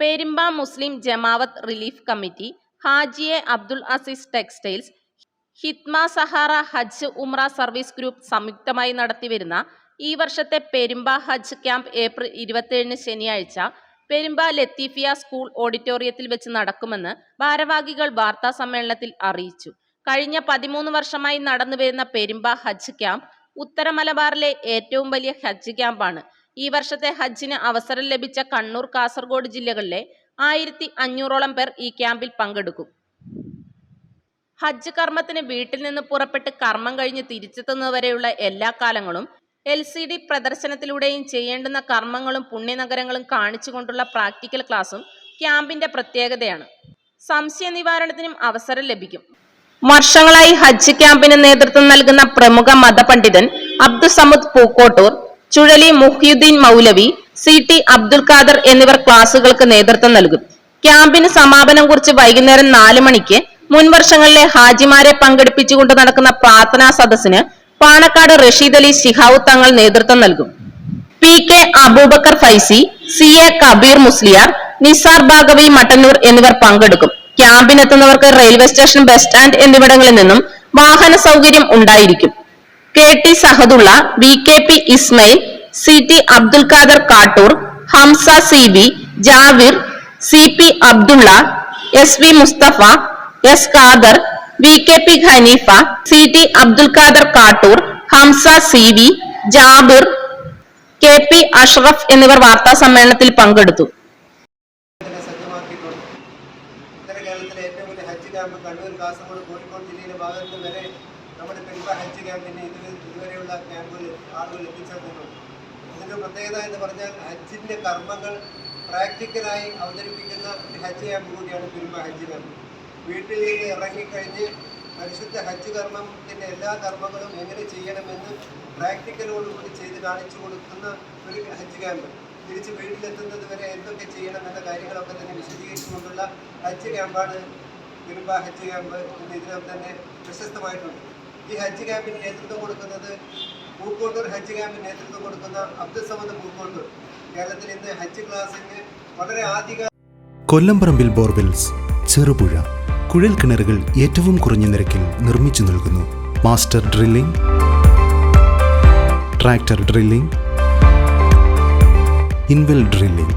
Perumba Muslim ജമാവത്ത് relief committee ഹാജിയെ Abdul Azeez textiles Hithma Sahara Hajj Umrah service group സംയുക്തമായി നടത്തിവരുന്ന ഈ വർഷത്തെ പെരുമ്പ ഹജ്ജ് ക്യാമ്പ് ഏപ്രിൽ ഇരുപത്തിയേഴിന് ശനിയാഴ്ച പെരുമ്പ ലത്തീഫിയ സ്കൂൾ ഓഡിറ്റോറിയത്തിൽ വെച്ച് നടക്കുമെന്ന് ഭാരവാഹികൾ വാർത്താ സമ്മേളനത്തിൽ അറിയിച്ചു. കഴിഞ്ഞ പതിമൂന്ന് വർഷമായി നടന്നുവരുന്ന പെരുമ്പ ഹജ്ജ് ക്യാമ്പ് ഉത്തര മലബാറിലെ ഏറ്റവും വലിയ ഹജ്ജ് ക്യാമ്പാണ്. ഈ വർഷത്തെ ഹജ്ജിന് അവസരം ലഭിച്ച കണ്ണൂർ കാസർഗോഡ് ജില്ലകളിലെ ആയിരത്തി അഞ്ഞൂറോളം പേർ ഈ ക്യാമ്പിൽ പങ്കെടുക്കും. ഹജ്ജ് കർമ്മത്തിന് വീട്ടിൽ നിന്ന് പുറപ്പെട്ട് കർമ്മം കഴിഞ്ഞ് തിരിച്ചെത്തുന്നവരെയുള്ള എല്ലാ കാലങ്ങളും എൽ സി ഡി പ്രദർശനത്തിലൂടെയും ചെയ്യേണ്ടുന്ന കർമ്മങ്ങളും പുണ്യനഗരങ്ങളും കാണിച്ചുകൊണ്ടുള്ള പ്രാക്ടിക്കൽ ക്ലാസും ക്യാമ്പിന്റെ പ്രത്യേകതയാണ്. സംശയ നിവാരണത്തിനും അവസരം ലഭിക്കും. വർഷങ്ങളായി ഹജ്ജ് ക്യാമ്പിന് നേതൃത്വം നൽകുന്ന പ്രമുഖ മതപണ്ഡിതൻ അബ്ദുസമദ് പൂക്കോട്ടൂർ ചുഴലി മുഹ്യുദ്ദീൻ മൗലവി സി ടി അബ്ദുൽ ഖാദർ എന്നിവർ ക്ലാസുകൾക്ക് നേതൃത്വം നൽകും. ക്യാമ്പിന് സമാപനം കുറിച്ച് വൈകുന്നേരം നാല് മണിക്ക് മുൻവർഷങ്ങളിലെ ഹാജിമാരെ പങ്കെടുപ്പിച്ചുകൊണ്ട് നടക്കുന്ന പ്രാർത്ഥനാ സദസ്സിന് പാണക്കാട് റഷീദ് അലി ശിഹാവു തങ്ങൾ നേതൃത്വം നൽകും. P K Aboobacker Faizy C A Kabeer Musliyar Nisar Baqavi Mattannur എന്നിവർ പങ്കെടുക്കും. ക്യാമ്പിനെത്തുന്നവർക്ക് റെയിൽവേ സ്റ്റേഷൻ ബസ് സ്റ്റാൻഡ് എന്നിവിടങ്ങളിൽ നിന്നും വാഹന സൗകര്യം ഉണ്ടായിരിക്കും. K T Sahadulla V K P Ismail C T Abdul Khader Kattoor Hamza C B Javir C P Abdulla S V Musthafa S Khader V K P Haneefa C T Abdul Khader Kattoor Hamza C V Jabir K P Ashraf എന്നിവർ വാർത്താ സമ്മേളനത്തിൽ പങ്കെടുത്തു. കേരളത്തിലെ ഏറ്റവും വലിയ Hajj camp Kannur Kasaragod Kozhikode ജില്ലയിലെ ഭാഗത്ത് വരെ നമ്മുടെ പെരുമ്പ ഹജ്ജ് ക്യാമ്പിന് ഇത് ഇതുവരെയുള്ള ക്യാമ്പുകൾ ആളുകൾ എത്തിച്ചേർന്നിട്ടുണ്ട് ഇതിന്റെ പ്രത്യേകത എന്ന് പറഞ്ഞാൽ ഹജ്ജിന്റെ കർമ്മങ്ങൾ പ്രാക്ടിക്കലായി അവതരിപ്പിക്കുന്ന ഒരു ഹജ്ജ് ക്യാമ്പ് കൂടിയാണ് പെരുമ്പ ഹജ്ജ് ക്യാമ്പ് വീട്ടിൽ നിന്ന് ഇറങ്ങിക്കഴിഞ്ഞ് പരിശുദ്ധ ഹജ്ജ് കർമ്മത്തിന്റെ എല്ലാ കർമ്മങ്ങളും എങ്ങനെ ചെയ്യണമെന്ന് പ്രാക്ടിക്കലോടുകൂടി ചെയ്ത് കാണിച്ചു കൊടുക്കുന്ന ഒരു ഹജ്ജ് ക്യാമ്പ് തിരിച്ച് വീട്ടിലെത്തുന്നത് വരെ എന്തൊക്കെ ചെയ്യണം എന്ന കാര്യങ്ങളൊക്കെ തന്നെ വിശദീകരിച്ചുകൊണ്ടുള്ള ഹജ്ജ് ക്യാമ്പാണ് തിരുമ്പ ഹജ്ജ് ക്യാമ്പ് എന്ന് ഇതിനകം തന്നെ പ്രശസ്തമായിട്ടുണ്ട്. ഈ ഹജ്ജ് ക്യാമ്പിന് നേതൃത്വം കൊടുക്കുന്നത് പൂക്കോട്ടൂർ ഹജ്ജ് ക്യാമ്പിന് നേതൃത്വം കൊടുക്കുന്ന അബ്ദുൽ സമദ് പൂക്കോട്ടൂർ. കേരളത്തിൽ ഇന്ന് ഹജ്ജ് ക്ലാസ്സിന് വളരെ ആധിക കൊല്ലംപറമ്പിൽ ബോർവെൽസ് ചെറുപുഴ കുഴൽ കിണറുകൾ ഏറ്റവും കുറഞ്ഞ നിരക്കിൽ നിർമ്മിച്ചു നൽകുന്നു. Master drilling tractor drilling inwell drilling.